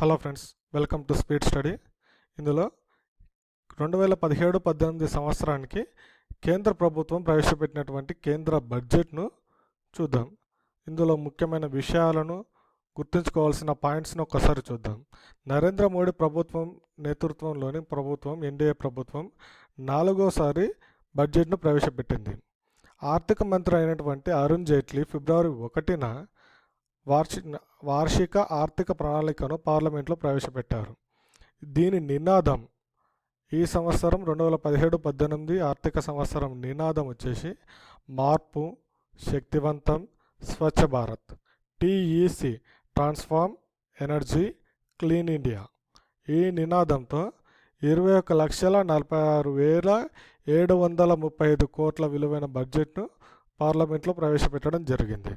Hello friends welcome to speed study ఇందులో రెండు వేల పదిహేడు పద్దెనిమిది సంవత్సరానికి కేంద్ర ప్రభుత్వం ప్రవేశపెట్టినటువంటి కేంద్ర బడ్జెట్ను చూద్దాం. ఇందులో ముఖ్యమైన విషయాలను గుర్తుంచుకోవాల్సిన పాయింట్స్ను ఒక్కసారి చూద్దాం. నరేంద్ర మోడీ ప్రభుత్వం నేతృత్వంలోని ప్రభుత్వం ఎన్డీఏ ప్రభుత్వం నాలుగోసారి బడ్జెట్ను ప్రవేశపెట్టింది. ఆర్థిక మంత్రి అయినటువంటి అరుణ్ జైట్లీ ఫిబ్రవరి ఒకటిన వార్షి వార్షిక ఆర్థిక ప్రణాళికను పార్లమెంట్లో ప్రవేశపెట్టారు. దీని నినాదం ఈ సంవత్సరం రెండు వేల పదిహేడు పద్దెనిమిది ఆర్థిక సంవత్సరం నినాదం వచ్చేసి మార్పు శక్తివంతం Swachh Bharat TEC transform energy clean India. ఈ నినాదంతో ఇరవై ఒక లక్షల నలభై ఆరు వేల ఏడు వందల ముప్పై ఐదు కోట్ల విలువైన బడ్జెట్ను పార్లమెంట్లో ప్రవేశపెట్టడం జరిగింది.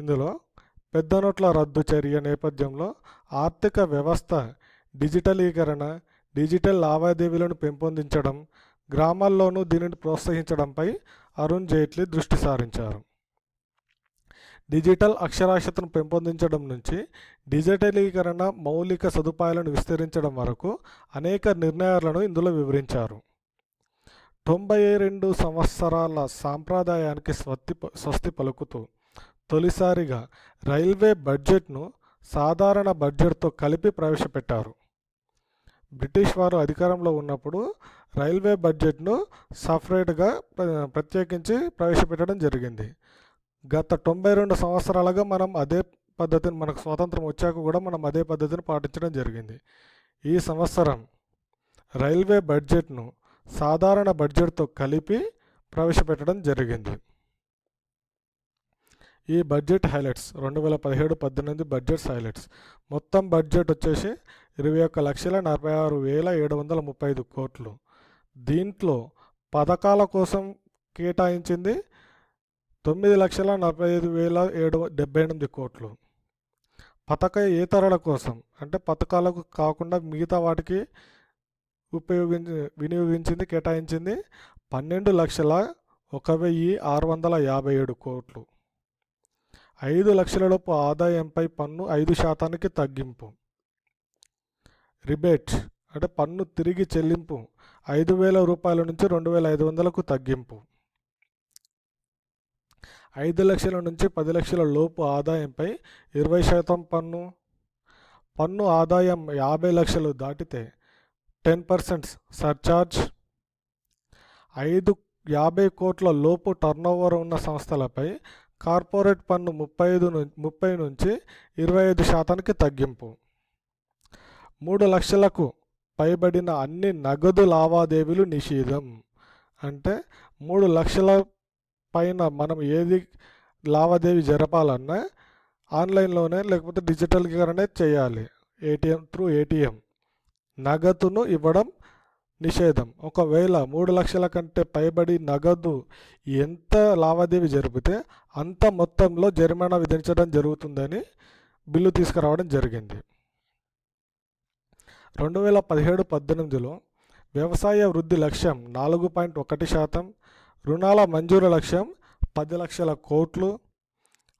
ఇందులో పెద్ద నోట్ల రద్దు చర్య నేపథ్యంలో ఆర్థిక వ్యవస్థ డిజిటలీకరణ డిజిటల్ లావాదేవీలను పెంపొందించడం గ్రామాల్లోనూ దీనిని ప్రోత్సహించడంపై అరుణ్ జైట్లీ దృష్టి సారించారు. డిజిటల్ అక్షరాస్యతను పెంపొందించడం నుంచి డిజిటలీకరణ మౌలిక సదుపాయాలను విస్తరించడం వరకు అనేక నిర్ణయాలను ఇందులో వివరించారు. తొంభై రెండు సంవత్సరాల సాంప్రదాయానికి స్వస్తి స్వస్తి పలుకుతూ తొలిసారిగా రైల్వే బడ్జెట్ను సాధారణ బడ్జెట్తో కలిపి ప్రవేశపెట్టారు. బ్రిటిష్ వారు అధికారంలో ఉన్నప్పుడు రైల్వే బడ్జెట్ను సపరేట్గా ప్రత్యేకించి ప్రవేశపెట్టడం జరిగింది. గత తొంభై రెండు సంవత్సరాలుగా మనం అదే పద్ధతిని మనకు స్వాతంత్రం వచ్చాక కూడా మనం అదే పద్ధతిని పాటించడం జరిగింది. ఈ సంవత్సరం రైల్వే బడ్జెట్ను సాధారణ బడ్జెట్తో కలిపి ప్రవేశపెట్టడం జరిగింది. ఈ బడ్జెట్ హైలైట్స్. రెండు వేల పదిహేడు పద్దెనిమిది బడ్జెట్స్ హైలైట్స్. మొత్తం బడ్జెట్ వచ్చేసి ఇరవై ఒక్క లక్షల నలభై ఆరు వేల ఏడు వందల ముప్పై ఐదు కోట్లు. దీంట్లో పథకాల కోసం కేటాయించింది తొమ్మిది లక్షల నలభై ఐదు వేల ఏడు డెబ్బై ఎనిమిది కోట్లు. పథక ఏతరుల కోసం అంటే పథకాలకు కాకుండా మిగతా వాటికి ఉపయోగించి వినియోగించింది కేటాయించింది పన్నెండు లక్షల ఒక వెయ్యి ఆరు వందల యాభై ఏడు కోట్లు. ఐదు లక్షలలోపు ఆదాయంపై పన్ను ఐదు శాతానికి తగ్గింపు. రిబేట్ అంటే పన్ను తిరిగి చెల్లింపు ఐదు వేల రూపాయల నుంచి రెండు వేల ఐదు వందలకు తగ్గింపు. ఐదు లక్షల నుంచి పది లక్షల లోపు ఆదాయంపై ఇరవై శాతం పన్ను. పన్ను ఆదాయం యాభై లక్షలు దాటితే టెన్ పర్సెంట్ సర్చార్జ్. ఐదు యాభై కోట్ల లోపు టర్నోవర్ ఉన్న సంస్థలపై కార్పొరేట్ పన్ను ముప్పై ఐదు ముప్పై నుంచి ఇరవై ఐదు శాతానికి తగ్గింపు. మూడు లక్షలకు పైబడిన అన్ని నగదు లావాదేవీలు నిషేధం. అంటే మూడు లక్షల పైన మనం ఏది లావాదేవీ జరపాలన్నా ఆన్లైన్లోనే లేకపోతే డిజిటల్గానే చేయాలి. ATM through ATM. నగదును ఇవ్వడం నిషేధం. ఒకవేళ మూడు లక్షల కంటే పైబడి నగదు ఎంత లావాదేవీ జరిపితే అంత మొత్తంలో జరిమానా విధించడం జరుగుతుందని బిల్లు తీసుకురావడం జరిగింది. రెండు వేల పదిహేడు పద్దెనిమిదిలో వ్యవసాయ వృద్ధి లక్ష్యం నాలుగు పాయింట్ ఒకటి శాతం రుణాల మంజూరు లక్ష్యం పది లక్షల కోట్లు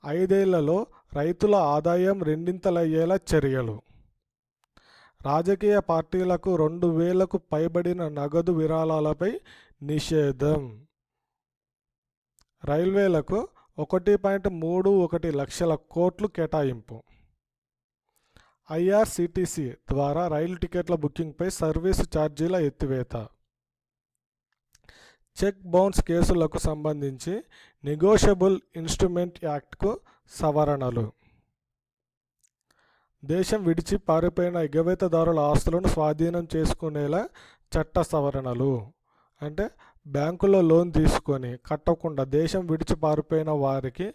ఐదేళ్ళలో రైతుల ఆదాయం రెండింతలయ్యేలా చర్యలు. రాజకీయ పార్టీలకు రెండు వేలకు పైబడిన నగదు విరాళాలపై నిషేధం. రైల్వేలకు ఒకటి పాయింట్ మూడు ఒకటి లక్షల కోట్లు కేటాయింపు. ఐఆర్సిటిసి ద్వారా రైలు టికెట్ల బుకింగ్పై సర్వీసు ఛార్జీల ఎత్తివేత. చెక్ బౌన్స్ కేసులకు సంబంధించి నెగోషియబుల్ ఇన్స్ట్రుమెంట్ యాక్ట్కు సవరణలు. దేశం విడిచి పారిపోయిన ఎగవేతదారుల ఆస్తులను స్వాధీనం చేసుకునేలా చట్ట సవరణలు అంటే బ్యాంకులో లోన్ తీసుకొని కట్టకుండా దేశం విడిచి పారిపోయిన వారికి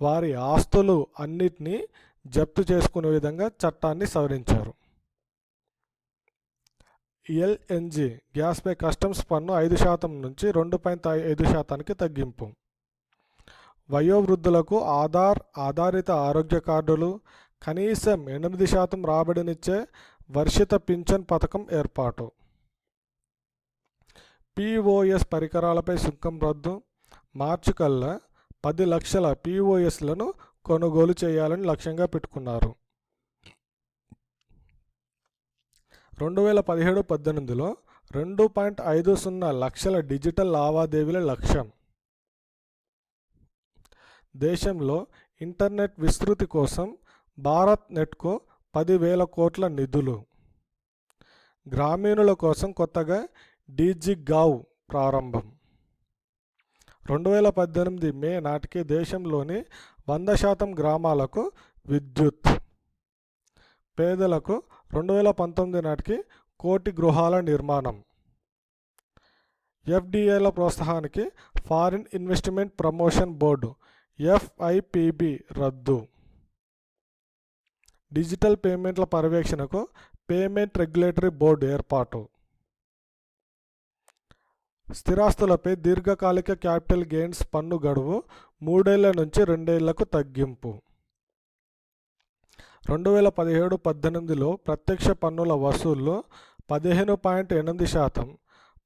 వారి ఆస్తులు అన్నిటినీ జప్తు చేసుకునే విధంగా చట్టాన్ని సవరించారు. ఎల్ఎన్జి గ్యాస్పై కస్టమ్స్ పన్ను ఐదు శాతం నుంచి రెండు పాయింట్ ఐదు శాతానికి తగ్గింపు. వయోవృద్ధులకు ఆధార్ ఆధారిత ఆరోగ్య కార్డులు కనీసం ఎనిమిది శాతం రాబడినిచ్చే వర్షిత పింఛన్ పథకం ఏర్పాటు. పిఓఎస్ పరికరాలపై సుంకం రద్దు. మార్చి కల్లా పది లక్షల పిఓఎస్లను కొనుగోలు చేయాలని లక్ష్యంగా పెట్టుకున్నారు. రెండు వేల పదిహేడు పద్దెనిమిదిలో రెండు పాయింట్ ఐదు సున్నా లక్షల డిజిటల్ లావాదేవీల లక్ష్యం. దేశంలో ఇంటర్నెట్ విస్తృతి కోసం భారత్ నెట్కు పదివేల కోట్ల నిధులు. గ్రామీణుల కోసం కొత్తగా డీజిగావ్ ప్రారంభం. రెండు వేల పద్దెనిమిది మే నాటికి దేశంలోని వంద శాతం గ్రామాలకు విద్యుత్. పేదలకు రెండు వేల పంతొమ్మిది నాటికి కోటి గృహాల నిర్మాణం. ఎఫ్డిఏల ప్రోత్సాహానికి foreign investment promotion board FIPB రద్దు. డిజిటల్ పేమెంట్ల పర్యవేక్షణకు పేమెంట్ రెగ్యులేటరీ బోర్డు ఏర్పాటు. స్థిరాస్తులపై దీర్ఘకాలిక క్యాపిటల్ గెయిన్స్ పన్ను గడువు మూడేళ్ళ నుంచి రెండేళ్ళకు తగ్గింపు. రెండు వేల పదిహేడు పద్దెనిమిదిలో ప్రత్యక్ష పన్నుల వసూళ్ళు పదిహేను పాయింట్ ఎనిమిది శాతం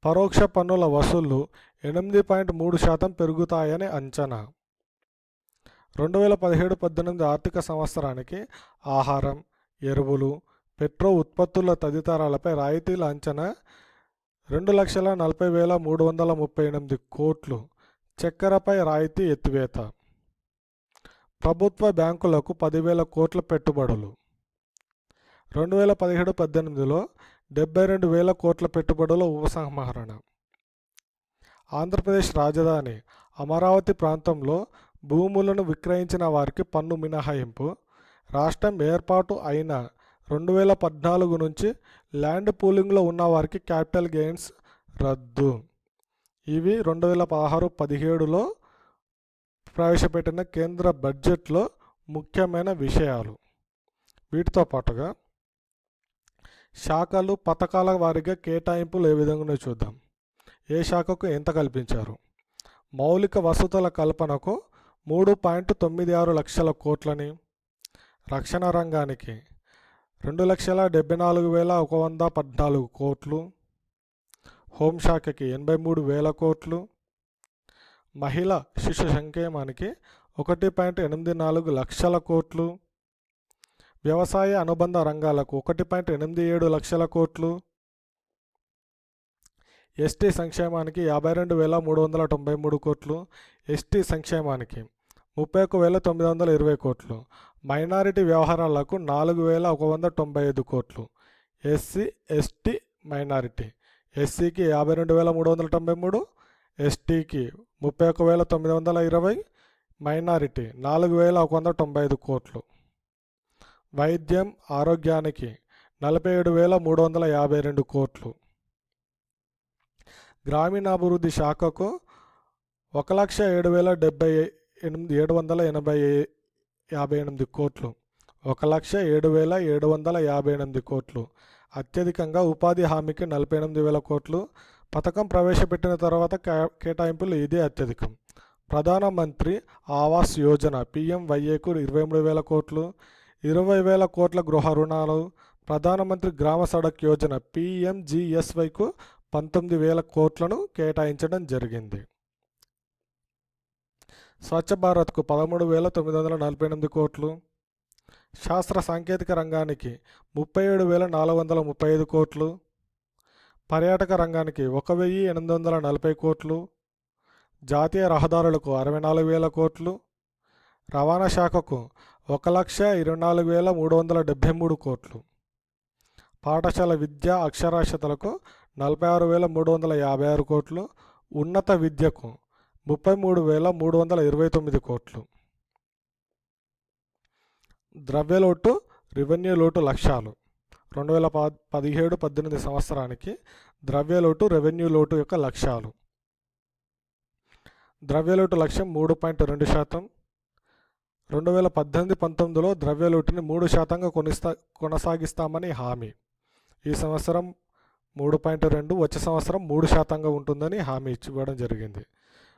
పరోక్ష పన్నుల వసూళ్ళు ఎనిమిది పాయింట్ మూడు శాతం పెరుగుతాయని అంచనా. రెండు వేల పదిహేడు పద్దెనిమిది ఆర్థిక సంవత్సరానికి ఆహారం ఎరువులు పెట్రో ఉత్పత్తుల తదితరాలపై రాయితీల అంచనా రెండు లక్షల నలభై వేల మూడు వందల ముప్పై ఎనిమిది కోట్లు చక్కెరపై రాయితీ ఎత్తివేత. ప్రభుత్వ బ్యాంకులకు పదివేల కోట్ల పెట్టుబడులు. రెండు వేల పదిహేడు పద్దెనిమిదిలో డెబ్బై రెండు వేల కోట్ల పెట్టుబడుల ఉపసంహరణ. ఆంధ్రప్రదేశ్ రాజధాని అమరావతి ప్రాంతంలో భూములను విక్రయించిన వారికి పన్ను మినహాయింపు. రాష్ట్రం ఏర్పాటు అయిన రెండు వేల పద్నాలుగు నుంచి ల్యాండ్ పూలింగ్లో ఉన్న వారికి క్యాపిటల్ గెయిన్స్ రద్దు. ఇవి రెండు వేల పదహారు పదిహేడులో ప్రవేశపెట్టిన కేంద్ర బడ్జెట్లో ముఖ్యమైన విషయాలు. వీటితో పాటుగా శాఖలు పథకాల వారిగా కేటాయింపులు ఏ విధంగా చూద్దాం. ఏ శాఖకు ఎంత కల్పించారు? మౌలిక వసతుల కల్పనకు మూడు పాయింట్ తొమ్మిది ఆరు లక్షల కోట్లని రక్షణ రంగానికి రెండు లక్షల డెబ్బై నాలుగు వేల ఒక వంద పద్నాలుగు కోట్లు హోంశాఖకి ఎనభై మూడు వేల కోట్లు మహిళ శిశు సంక్షేమానికి ఒకటి పాయింట్ ఎనిమిది నాలుగు లక్షల కోట్లు వ్యవసాయ అనుబంధ రంగాలకు ఒకటి పాయింట్ ఎనిమిది ఏడు లక్షల కోట్లు ఎస్టీ సంక్షేమానికి యాభై రెండు వేల మూడు వందల తొంభై మూడు కోట్లు ఎస్టీ సంక్షేమానికి ముప్పై ఒక వేల తొమ్మిది వందల ఇరవై కోట్లు. మైనారిటీ వ్యవహారాలకు నాలుగు వేల ఒక వంద తొంభై ఐదు కోట్లు. SC ST minority. ఎస్సీకి యాభై రెండు వేల మూడు వందల తొంభై మూడు ఎస్టీకి ముప్పై ఒక వేల తొమ్మిది వందల ఇరవై మైనారిటీ నాలుగు వేల ఒక వంద తొంభై ఐదు కోట్లు. వైద్యం ఆరోగ్యానికి నలభై ఏడు వేల మూడు వందల యాభై రెండు కోట్లు. గ్రామీణాభివృద్ధి శాఖకు ఒక లక్ష ఏడు వేల డెబ్బై ఎనిమిది ఏడు వందల ఎనభై యాభై ఎనిమిది కోట్లు. ఒక లక్ష ఏడు వేల ఏడు వందల యాభై ఎనిమిది కోట్లు. అత్యధికంగా ఉపాధి హామీకి నలభై ఎనిమిది వేల కోట్లు. పథకం ప్రవేశపెట్టిన తర్వాత కే- కేటాయింపులు ఇదే అత్యధికం. ప్రధానమంత్రి ఆవాస్ యోజన పిఎంవైఏకు ఇరవై మూడు వేల కోట్లు. ఇరవై వేల కోట్ల గృహ రుణాలు. ప్రధానమంత్రి గ్రామ సడక్ యోజన పిఎంజిఎస్వైకు పంతొమ్మిది వేల కోట్లను కేటాయించడం జరిగింది. స్వచ్ఛ భారత్కు పదమూడు వేల తొమ్మిది వందల నలభై ఎనిమిది కోట్లు శాస్త్ర సాంకేతిక రంగానికి ముప్పై ఏడు వేల నాలుగు వందల ముప్పై ఐదు కోట్లు పర్యాటక రంగానికి ఒక వెయ్యి ఎనిమిది వందల నలభై కోట్లు జాతీయ రహదారులకు అరవై నాలుగు వేల కోట్లు రవాణా శాఖకు ఒక లక్ష ఇరవై నాలుగు వేల మూడు వందల డెబ్భై మూడు కోట్లు పాఠశాల విద్య అక్షరాస్యతలకు నలభై ఆరు వేల మూడు వందల యాభై ఆరు కోట్లు ఉన్నత విద్యకు ముప్పై మూడు వేల మూడు వందల ఇరవై తొమ్మిది కోట్లు. ద్రవ్యలోటు రెవెన్యూ లోటు లక్ష్యాలు రెండు వేల ప పదిహేడు పద్దెనిమిది సంవత్సరానికి ద్రవ్యలోటు రెవెన్యూ లోటు యొక్క లక్ష్యాలు ద్రవ్యలోటు లక్ష్యం మూడు పాయింట్ రెండు శాతం. రెండు వేల పద్దెనిమిది పంతొమ్మిదిలో ద్రవ్యలోటుని మూడు శాతంగా కొనిస్తా కొనసాగిస్తామని హామీ. ఈ సంవత్సరం మూడు పాయింట్ రెండు వచ్చే సంవత్సరం మూడు శాతంగా ఉంటుందని హామీ ఇచ్చి ఇవ్వడం జరిగింది.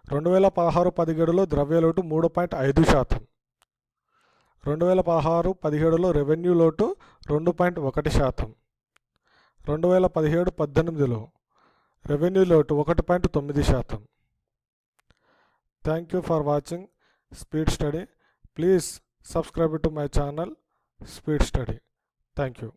రెండు వేల పదహారు పదిహేడులో ద్రవ్యలోటు మూడు పాయింట్ ఐదు శాతం. రెండు వేల పదహారు పదిహేడులో రెవెన్యూ లోటు రెండు పాయింట్ ఒకటి శాతం. రెండు వేల పదిహేడు పద్దెనిమిదిలో రెవెన్యూ లోటు ఒకటి పాయింట్ తొమ్మిది శాతం. Thank you for watching speed study. Please subscribe to my channel speed study. Thank you.